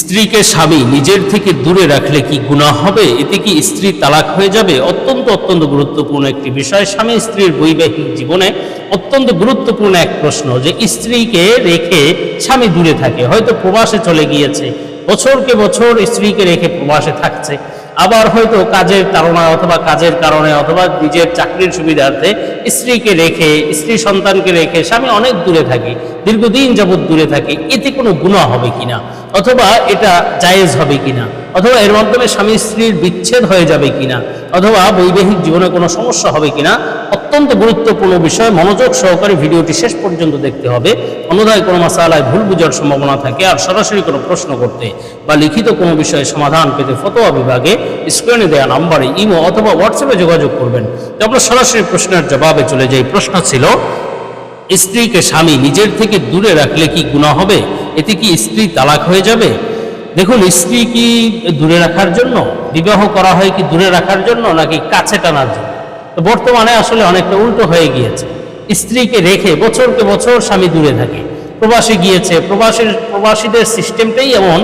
স্ত্রীকে স্বামী নিজের থেকে দূরে রাখলে কি গুনাহ হবে? এতে কি স্ত্রী তালাক হয়ে যাবে? অত্যন্ত অত্যন্ত গুরুত্বপূর্ণ একটি বিষয়। স্বামী স্ত্রীর বৈবাহিক জীবনে অত্যন্ত গুরুত্বপূর্ণ এক প্রশ্ন যে স্ত্রীকে রেখে স্বামী দূরে থাকে। হয়তো প্রবাসে চলে গিয়েছে, বছরকে বছর স্ত্রীকে রেখে প্রবাসে থাকছে। আবার হয়তো কাজের তাড়না অথবা কাজের কারণে অথবা নিজের চাকরির সুবিধার্থে স্ত্রীকে রেখে, স্ত্রী সন্তানকে রেখে স্বামী অনেক দূরে থাকে, দীর্ঘদিন যাবৎ দূরে থাকে। এতে কোনো গুণা হবে কিনা? অথবা এটা জায়েজ হবে কিনা? অথবা এর মাধ্যমে স্বামী স্ত্রীর বিচ্ছেদ হয়ে যাবে কিনা? অথবা বৈবাহিক জীবনে কোনো সমস্যা হবে কিনা? অত্যন্ত গুরুত্বপূর্ণ বিষয়। মনোযোগ সহকারে ভিডিওটি শেষ পর্যন্ত দেখতে হবে। অন্যথায় কোনো মাসালায় ভুল বুঝার সম্ভাবনা থাকে। আর সরাসরি কোনো প্রশ্ন করতে বা লিখিত কোনো বিষয়ে সমাধান পেতে ফতোয়া বিভাগে স্ক্রিনে দেওয়া নাম্বারে ইমো অথবা হোয়াটসঅ্যাপে যোগাযোগ করবেন। তো আমরা সরাসরি প্রশ্নের জবাবে চলে যাই। প্রশ্ন ছিল, স্ত্রীকে স্বামী নিজের থেকে দূরে রাখলে কি গুণা হবে? এতে কি স্ত্রী তালাক হয়ে যাবে? দেখুন, স্ত্রী কি দূরে রাখার জন্য? বিবাহ করা হয় কি দূরে রাখার জন্য, নাকি কাছে টানার জন্য? তো বর্তমানে আসলে অনেকটা উল্টো হয়ে গিয়েছে। স্ত্রীকে রেখে বছরকে বছর স্বামী দূরে থাকে। প্রবাসে গিয়েছে, প্রবাসীর, প্রবাসীদের সিস্টেমটাই এমন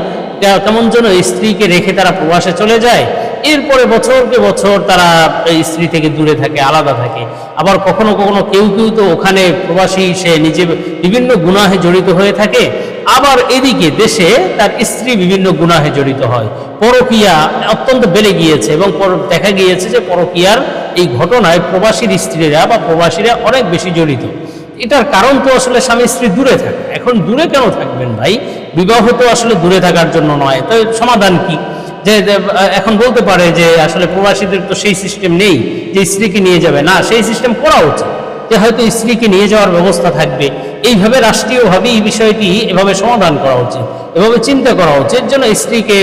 কেমন যেন স্ত্রীকে রেখে তারা প্রবাসে চলে যায়। এরপরে বছরকে বছর তারা স্ত্রী থেকে দূরে থাকে, আলাদা থাকে। আবার কখনো কখনো কেউ কেউ তো ওখানে প্রবাসী, সে নিজে বিভিন্ন গুনাহে জড়িত হয়ে থাকে। আবার এদিকে দেশে তার স্ত্রী বিভিন্ন গুনাহে জড়িত হয়। পরকিয়া অত্যন্ত বেড়ে গিয়েছে এবং দেখা গিয়েছে যে পরকিয়ার এই ঘটনায় প্রবাসীর স্ত্রীরা বা প্রবাসীরা অনেক বেশি জড়িত। এটার কারণ তো আসলে স্বামী স্ত্রী দূরে থাকে। এখন দূরে কেন থাকবেন ভাই? বিবাহ তো আসলে দূরে থাকার জন্য নয়। তো সমাধান কি? যে, এখন বলতে পারে যে আসলে প্রবাসীদের তো সেই সিস্টেম নেই যে স্ত্রীকে নিয়ে যাবে। না সেই সিস্টেম করা উচিত। যে হয়তো স্ত্রীকে নিয়ে যাওয়ার ব্যবস্থা থাকবে। এইভাবে রাষ্ট্রীয়ভাবে এই বিষয়টি এভাবে সমাধান করা উচিত, এভাবে চিন্তা করা উচিত যেন স্ত্রীকে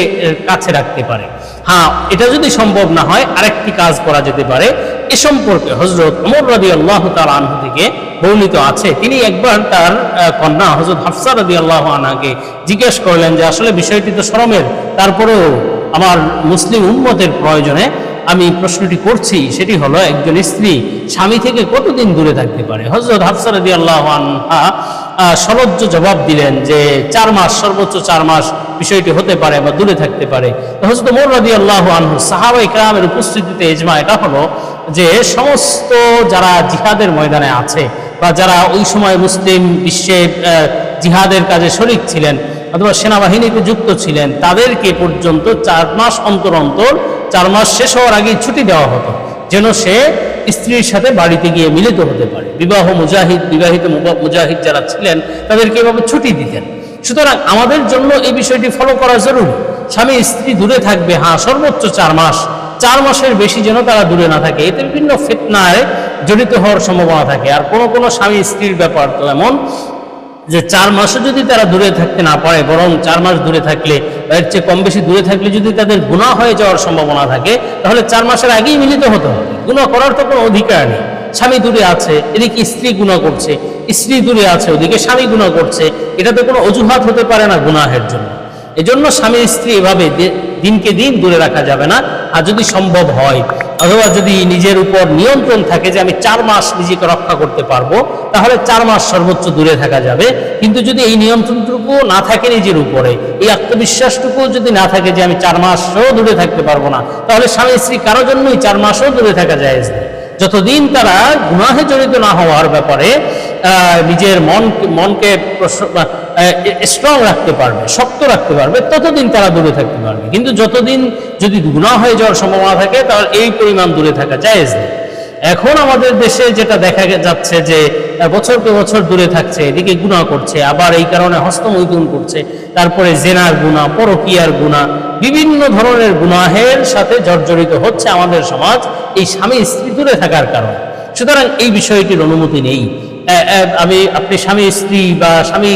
কাছে রাখতে পারে। হ্যাঁ এটা যদি সম্ভব না হয়, আরেকটি কাজ করা যেতে পারে। এ সম্পর্কে হজরত অমর রাদি আল্লাহ তার আনহু থেকে বর্ণিত আছে। তিনি একবার তার কন্যা হজরত হাফসা রাদি আল্লাহ আনাকে জিজ্ঞেস করলেন যে, আসলে বিষয়টি তো শ্রমের তারপরেও আমার মুসলিম উম্মতের প্রয়োজনে আমি প্রশ্নটি করছি, সেটি হলো একজন স্ত্রী স্বামী থেকে কতদিন দূরে থাকতে পারে? হজরত হাফসা রাদি আল্লাহ আনহা সলজ্জ জবাব দিলেন যে চার মাস, সর্বোচ্চ চার মাস বিষয়টি হতে পারে বা দূরে থাকতে পারে। হজরত মোর রাদি আল্লাহ আনহু, সাহাবা ইকরামের উপস্থিতিতে এজমা এটা হলো যে সমস্ত যারা জিহাদের ময়দানে আছে বা যারা ওই সময় মুসলিম বিশ্বে জিহাদের কাজে শরিক ছিলেন অথবা সেনাবাহিনীতে যুক্ত ছিলেন, তাদেরকে পর্যন্ত চার মাস অন্তর অন্তর চার মাস শেষ হওয়ার আগেই ছুটি দেওয়া হতো, যেন সে স্ত্রীর সাথে বাড়িতে গিয়ে মিলিত হতে পারে। বিবাহ মুজাহিদ, বিবাহিত মুজাহিদ যারা ছিলেন, তাদেরকে এভাবে ছুটি দিতেন। সুতরাং আমাদের জন্য এই বিষয়টি ফলো করা জরুরি। স্বামী, স্ত্রী দূরে থাকবে হ্যাঁ সর্বোচ্চ চার মাস। চার মাসের বেশি যেন তারা দূরে না থাকে। এতে বিভিন্ন ফিতনায় জড়িত হওয়ার সম্ভাবনা থাকে। আর কোনো কোনো স্বামী, স্ত্রীর ব্যাপার তো এমন যে চার মাসে যদি তারা দূরে থাকতে না পারে, বরং চার মাস দূরে থাকলে এর চেয়ে কম বেশি দূরে থাকলে যদি তাদের গুণা হয়ে যাওয়ার সম্ভাবনা থাকে, তাহলে চার মাসের আগেই মিলিত হতে হবে। গুণা করার তো কোনো অধিকার নেই। স্বামী দূরে আছে, এদিকে স্ত্রী গুণা করছে, স্ত্রী দূরে আছে, ওদিকে স্বামী গুণা করছে। এটা তো কোনো অজুহাত হতে পারে না গুনাহের জন্য। এজন্য স্বামী স্ত্রী এভাবে দিনকে দিন দূরে রাখা যাবে না। আর যদি সম্ভব হয় অথবা যদি নিজের উপর নিয়ন্ত্রণ থাকে যে আমি চার মাস নিজেকে রক্ষা করতে পারব, তাহলে চার মাস সর্বোচ্চ দূরে থাকা যাবে। কিন্তু যদি এই নিয়ন্ত্রণটুকু না থাকে নিজের উপরে, এই আত্মবিশ্বাসটুকু যদি না থাকে যে আমি চার মাসও দূরে থাকতে পারব না, তাহলে স্বামী স্ত্রী কারও জন্যই চার মাসও দূরে থাকা যায় যতদিন তারা গুনাহে জড়িত না হওয়ার ব্যাপারে নিজের মন মনকে স্ট্রং রাখতে পারবে, শক্ত রাখতে পারবে, ততদিন তারা দূরে থাকতে পারবে। কিন্তু যতদিন যদি গুণা হয়ে যাওয়ার সম্ভাবনা থাকে, তাহলে এই পরিমাণ দূরে থাকা জায়েজ নেই। এখন আমাদের দেশে যেটা দেখা যাচ্ছে যে বছর বছরকে বছর দূরে থাকছে, এদিকে গুণা করছে, আবার এই কারণে হস্তমৈথুন করছে, তারপরে জেনার গুণা পরকিয়ার গুণা বিভিন্ন ধরনের গুনাহের সাথে জর্জরিত হচ্ছে আমাদের সমাজ, এই স্বামী স্ত্রী দূরে থাকার কারণে। সুতরাং এই বিষয়টির অনুমতি নেই। আমি, আপনি স্বামী স্ত্রী বা স্বামী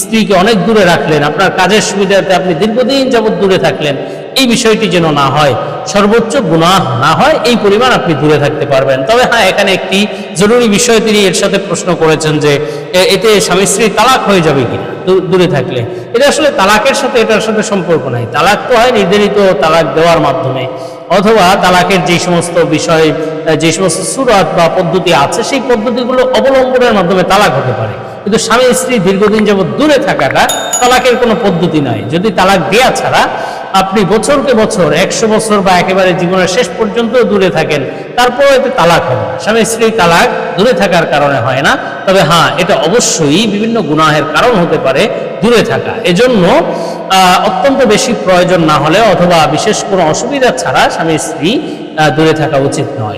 স্ত্রীকে অনেক দূরে রাখলেন, আপনার কাজের সুবিধাতে আপনি দীর্ঘদিন যাবৎ দূরে থাকলেন, এই বিষয়টি যেন না হয়, সর্বোচ্চ গুনাহ না হয়, এই পরিমাণ আপনি দূরে থাকতে পারবেন। তবে হ্যাঁ এখানে একটি জরুরি বিষয় তিনি এর সাথে প্রশ্ন করেছেন যে এতে স্বামী স্ত্রী তালাক হয়ে যাবে কি? দূরে থাকলে। এটা আসলে তালাকের সাথে, এটার সাথে সম্পর্ক নাই। তালাক তো হয় নির্ধারিত তালাক দেওয়ার মাধ্যমে। অথবা তালাকের যে সমস্ত বিষয় যে সমস্ত সুরাত বা পদ্ধতি আছে, সেই পদ্ধতিগুলো অবলম্বনের মাধ্যমে তালাক হতে পারে। কিন্তু স্বামী স্ত্রী দীর্ঘদিন যাবৎ দূরে থাকাটা তালাকের কোনো পদ্ধতি নয়। যদি তালাক দেয়া ছাড়া আপনি বছরকে বছর, একশো বছর বা একেবারে জীবনের শেষ পর্যন্ত দূরে থাকেন তারপর এতে তালাক হবে স্বামী স্ত্রী তালাক দূরে থাকার কারণে হয় না। তবে হ্যাঁ এটা অবশ্যই বিভিন্ন গুনাহের কারণ হতে পারে দূরে থাকা। এজন্য অত্যন্ত বেশি প্রয়োজন না হলে অথবা বিশেষ কোনো অসুবিধা ছাড়া স্বামী স্ত্রী দূরে থাকা উচিত নয়।